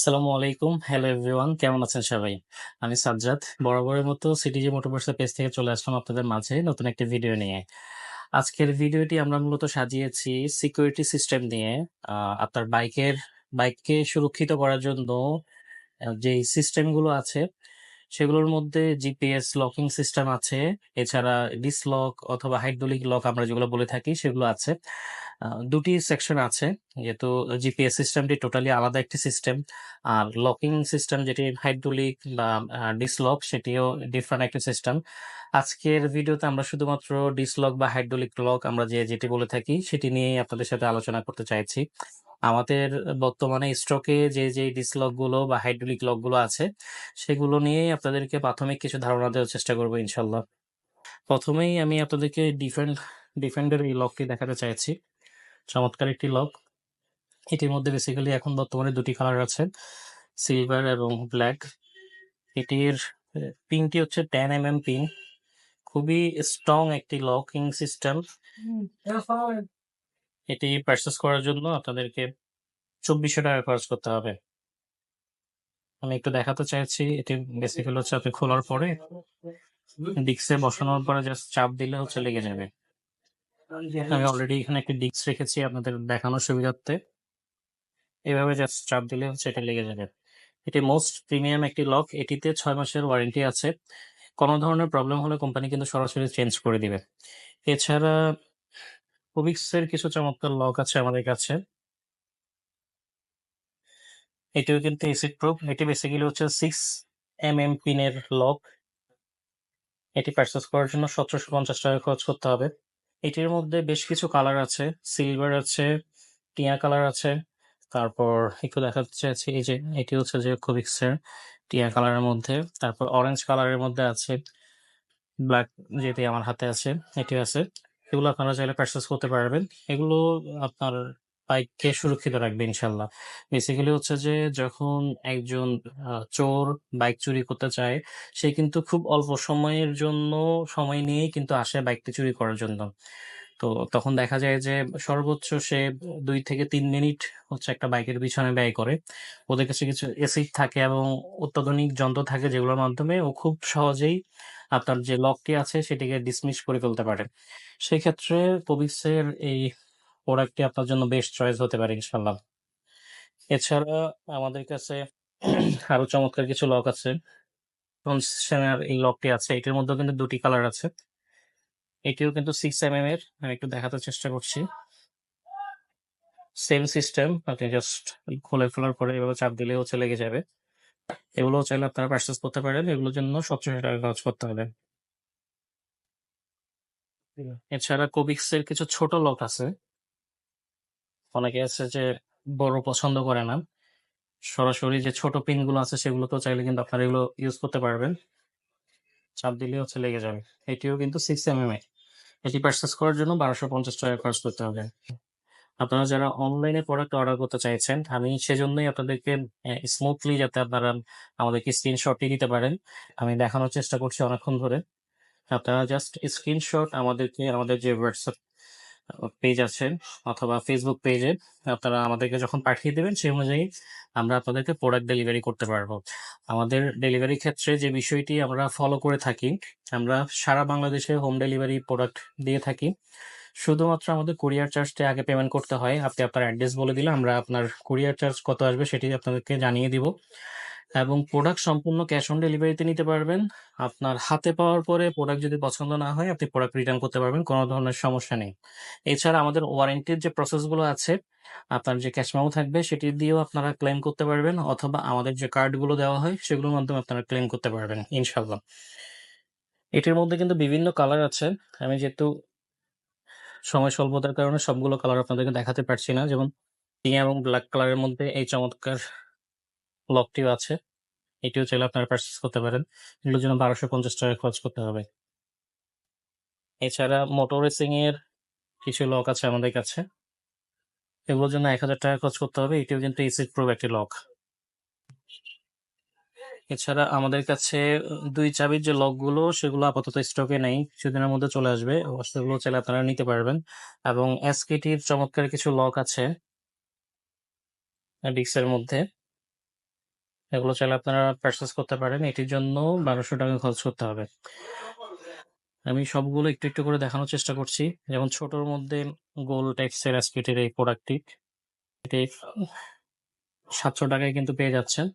আসসালামু আলাইকুম। Hello everyone কেমন আছেন সবাই? আমি সাজ্জাদ। বরাবরের মতো সিটিজি মোটরবার্সের পেজ থেকে চলে আসলাম আপনাদের মাঝে নতুন একটি ভিডিও নিয়ে। আজকের ভিডিওটি আমরা মূলত সাজিয়েছি সিকিউরিটি সিস্টেম নিয়ে। আপনার বাইকের বাইককে সুরক্ষিত করার জন্য যে সিস্টেমগুলো আছে সেগুলোর মধ্যে জিপিএস লকিং সিস্টেম আছে, এছাড়া ডিসলক অথবা হাইড্রোলিক লক আমরা যেগুলো বলে থাকি সেগুলো আছে। দুটি সেকশন আছে, যেহেতু জিপিএস সিস্টেমটি টোটালি আলাদা একটি সিস্টেম আর লকিং সিস্টেম যেটি হাইড্রোলিক বা ডিসলক সেটিও ডিফারেন্ট একটি সিস্টেম আজকের ভিডিওতে আমরা শুধুমাত্র ডিসলক বা হাইড্রোলিক লক আমরা যে যেটি বলে থাকি সেটি নিয়েই আপনাদের সাথে আলোচনা করতে চাইছি। আমাদের বর্তমানে স্টকে যে যে ডিসলকগুলো বা হাইড্রোলিক লকগুলো আছে, সেগুলো নিয়েই আপনাদেরকে প্রাথমিক কিছু ধারণা দেওয়ার চেষ্টা করব ইনশাল্লাহ। প্রথমেই আমি আপনাদেরকে ডিফেন্ড ডিফেন্ডের এই লকটি দেখাতে চাইছি। চমৎকার একটি লক এটির মধ্যে বেসিক্যালি এখন বর্তমানে দুটি কালার আছে সিলভার এবং ব্ল্যাক এটির পিনটি হচ্ছে টেন এম এম পিন খুবই স্ট্রং একটি লকিং সিস্টেম এটি পারচেস করার জন্য আপনাদেরকে চব্বিশশো টাকা খরচ করতে হবে। আমি একটু দেখাতে চাইছি, এটি বেসিক্যালি হচ্ছে আপনি খোলার পরে ডিক্সে বসানোর পরে জাস্ট চাপ দিলে হচ্ছে লেগে যাবে। আমি অলরেডি এখানে একটি ডিক্স রেখেছি আপনাদের দেখানোর সুবিধার্থে। এভাবে জাস্ট চাপ দিলে হচ্ছে এটা লেগে যাবে। এটি মোস্ট প্রিমিয়াম একটি লক, এটিতে ছয় মাসের ওয়ারেন্টি আছে। কোনো ধরনের প্রবলেম হলে কোম্পানি কিন্তু সরাসরি চেঞ্জ করে দিবে। এছাড়া কুবিক্সের কিছু চমৎকার লক আছে আমাদের কাছে। এটিও কিন্তু এসিড প্রুফ এটি বেসিক্যালি হচ্ছে সিক্স এম এম পিনের লক এটি পারচেস করার জন্য সতেরোশো পঞ্চাশ টাকা খরচ করতে হবে। এটির মধ্যে বেশ কিছু কালার আছে। সিলভার আছে, টিয়া কালার আছে। তারপর একটু দেখাতে চাইছি, এই যে এটি হচ্ছে যে কুবিক্সের টিয়া কালারের মধ্যে। তারপর অরেঞ্জ কালারের মধ্যে আছে। ব্ল্যাক যেটি আমার হাতে আছে এটি আছে। এগুলো আপনারা চাইলে পার্সেস করতে পারবেন। এগুলো আপনার বাইককে সুরক্ষিত রাখবে ইনশাল্লাহ। বেসিক্যালি হচ্ছে যে যখন একজন চোর বাইক চুরি করতে চায়, সে কিন্তু খুব অল্প সময়ের জন্য সময় নিয়েই কিন্তু আসে বাইকটি চুরি করার জন্য। তো তখন দেখা যায় যে সর্বোচ্চ সে দুই থেকে তিন মিনিট হচ্ছে একটা বাইকের পিছনে ব্যয় করে। ওদের কাছে কিছু এসিড থাকে এবং অত্যাধুনিক যন্ত্র থাকে যেগুলোর মাধ্যমে ও খুব সহজেই আপনার যে লকটি আছে সেটিকে ডিসমিস করে ফেলতে পারে। সেক্ষেত্রে পবিক্সের এই প্রোডাক্টটি আপনার জন্য বেস্ট চয়েস হতে পারে ইনশাল্লাহ এছাড়া আমাদের কাছে আরও চমৎকার কিছু লক আছে। এই লকটি আছে। এটির মধ্যে কিন্তু দুটি কালার আছে। এটিও কিন্তু সিক্স এম এম এর, আমি একটু দেখাতে চেষ্টা করছি। সেম সিস্টেম আপনি জাস্ট খোলে ফেলার পরে এভাবে চাপ দিলেও চলে লেগে যাবে। এগুলো চাইলে আপনারা পারচেস করতে পারেন, এগুলোর জন্য সতেরোশো টাকা খরচ করতে হবে। এছাড়া কোবিক্স এর কিছু ছোট লক আছে। অনেকে আছে যে বড় পছন্দ করে না। সরাসরি যে ছোট পিনগুলো আছে সেগুলো তো চাইলে কিন্তু আপনারা এগুলো ইউজ করতে পারবেন। চাপ দিলে হচ্ছে লেগে যাবে। এটিও কিন্তু সিক্স এম এম এ এটি পারচেস করার জন্য বারোশো পঞ্চাশ টাকা খরচ করতে হবে। আপনারা যারা অনলাইনে প্রোডাক্ট অর্ডার করতে চাইছেন, আমি সেজন্যই আপনাদেরকে স্মুথলি যাতে আপনারা আমাদেরকে স্ক্রিনশটটি দিতে পারেন। আমি দেখানোর চেষ্টা করছি অনেকক্ষণ ধরে। আপনারা জাস্ট স্ক্রিনশট আমাদেরকে, আমাদের যে হোয়াটসঅ্যাপ পেজ আছে অথবা ফেসবুক পেজে আপনারা আমাদেরকে যখন পাঠিয়ে দেবেন, সেই অনুযায়ী আমরা আপনাদেরকে প্রোডাক্ট ডেলিভারি করতে পারব। আমাদের ডেলিভারি ক্ষেত্রে যে বিষয়টি আমরা ফলো করে থাকি, আমরা সারা বাংলাদেশে হোম ডেলিভারি প্রোডাক্ট দিয়ে থাকি। শুধুমাত্র আমাদের কুরিয়ার চার্জটা আগে পেমেন্ট করতে হয়। আপনি আপনার অ্যাড্রেস বলে দিলে আমরা আপনার কুরিয়ার চার্জ কত আসবে সেটি আপনাদেরকে জানিয়ে দিব। এবং প্রোডাক্ট সম্পূর্ণ ক্যাশ অন ডেলিভারিতে নিতে পারবেন। আপনার হাতে পাওয়ার পরে প্রোডাক্ট যদি পছন্দ না হয়, আপনি প্রোডাক্ট রিটার্ন করতে পারবেন, কোনো ধরনের সমস্যা নেই। এছাড়া আমাদের ওয়ারেন্টির যে প্রসেসগুলো আছে, আপনার যে ক্যাশ মেমো থাকবে, সেটি দিয়েও আপনারা ক্লেম করতে পারবেন, অথবা আমাদের যে কার্ডগুলো দেওয়া হয়, সেগুলোর মাধ্যমে আপনারা ক্লেম করতে পারবেন ইনশাল্লাহ এটির মধ্যে কিন্তু বিভিন্ন কালার আছে। আমি যেহেতু সময় স্বল্পতার কারণে সবগুলো কালার আপনাদেরকে দেখাতে পারছি না, যেমন পিঙ্ক এবং ব্ল্যাক কালারের মধ্যে এই চমৎকার লকটিও আছে। এটিও চাইলে আপনারা পারচেস করতে পারেন। এগুলোর জন্য বারোশো পঞ্চাশ টাকা খরচ করতে হবে। এছাড়া মোটর রেসিং এর কিছু লক আছে আমাদের কাছে। এগুলোর জন্য এক হাজার টাকা খরচ করতে হবে। এটিও কিন্তু এসিড প্রুফ একটি লক এছাড়া আমাদের কাছে দুই চাবির যে লকগুলো সেগুলো আপাতত স্টকে নেই। কিছুদিনের মধ্যে চলে আসবে। সেগুলো চাইলে আপনারা নিতে পারবেন। এবং এসকেটির চমৎকার কিছু লক আছে। ডিক্সের মধ্যে। এগুলো চাইলে আপনারা পারচেজ করতে পারেন। এটির জন্য ৳১২০০ খরচ করতে হবে। আমি সবগুলো একটু, একটু করে দেখানোর চেষ্টা করছি। যেমন ছোটর মধ্যে গোল টেক্সের এসপিটির এই প্রোডাক্টটি। এটি সাতশো টাকায় কিন্তু পেয়ে যাচ্ছেন।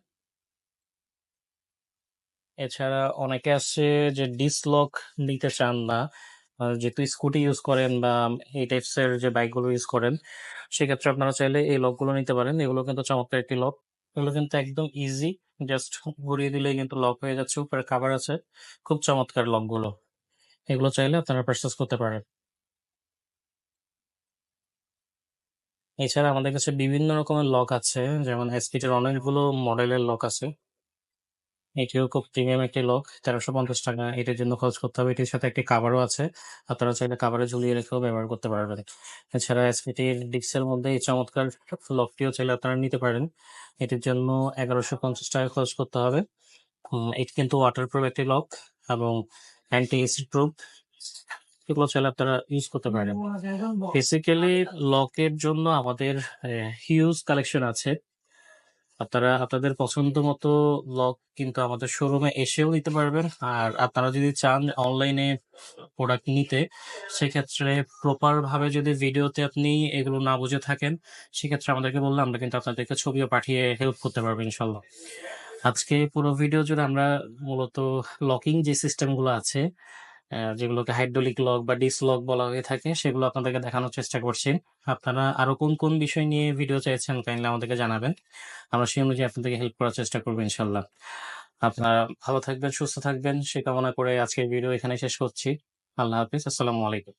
এছাড়া অনেকে আছে যে ডিসলক নিতে চান না। যেহেতু স্কুটি ইউজ করেন বা এই টাইপসের যে বাইকগুলো ইউজ করেন, সেক্ষেত্রে আপনারা চাইলে এই লকগুলো নিতে পারেন। এগুলো কিন্তু চমৎকার একটি লক। এগুলো কিন্তু একদম ইজি। জাস্ট ঘুরিয়ে দিলে কিন্তু লক হয়ে যাচ্ছে। উপরে খাবার আছে। খুব চমৎকার লকগুলো এগুলো চাইলে আপনারা পারচেস করতে পারেন। এছাড়া আমাদের কাছে বিভিন্ন রকমের লক আছে। যেমন এসপিটির অনেকগুলো মডেলের লক আছে। এটিও খুব প্রিমিয়াম একটি লক। ৳১৩৫০ এটির জন্য খরচ করতে হবে। এটির সাথে একটি কভারও আছে। আপনারা চাইলে কভারে ঝুলিয়ে রেখেও ব্যবহার করতে পারবেন। এছাড়া এসপিটির ডিস্কের মধ্যে এই চমৎকার লকটিও চাইলে আপনারা নিতে পারেন। এটির জন্য ৳১১৫০ খরচ করতে হবে। এটি কিন্তু ওয়াটারপ্রুফ একটি লক এবং অ্যান্টি এসিড প্রুফ। এগুলো চাইলে আপনারা ইউজ করতে পারেন। বেসিক্যালি লকের জন্য আমাদের হিউজ কালেকশন আছে। আপনারা আপনাদের পছন্দ মতো লক কিন্তু আমাদের শোরুমে এসেও নিতে পারবেন। আর আপনারা যদি চান অনলাইনে প্রোডাক্ট নিতে, সেক্ষেত্রে প্রপার ভাবে যদি ভিডিওতে আপনি এগুলো না বুঝে থাকেন, সেক্ষেত্রে আমাদেরকে বললে আমরা কিন্তু আপনাদেরকে ছবিও পাঠিয়ে হেল্প করতে পারব ইনশাআল্লাহ। আজকে পুরো ভিডিও জুড়ে আমরা মূলত লকিং যে সিস্টেমগুলো আছে, যেগুলোকে হাইড্রোলিক লক বা ডিস্ক লক বলা হয়ে থাকে, সেগুলো আপনাদেরকে দেখানোর চেষ্টা করছি। আপনারা আরও কোন, কোন বিষয় নিয়ে ভিডিও চাইছেন কাইন্ডলি আমাদেরকে জানাবেন। আমরা সেই অনুযায়ী আপনাদেরকে হেল্প করার চেষ্টা করব ইনশাল্লাহ আপনারা ভালো থাকবেন, সুস্থ থাকবেন সে কামনা করে আজকের ভিডিও এখানে শেষ করছি। আল্লাহ হাফিজ আসসালামু আলাইকুম।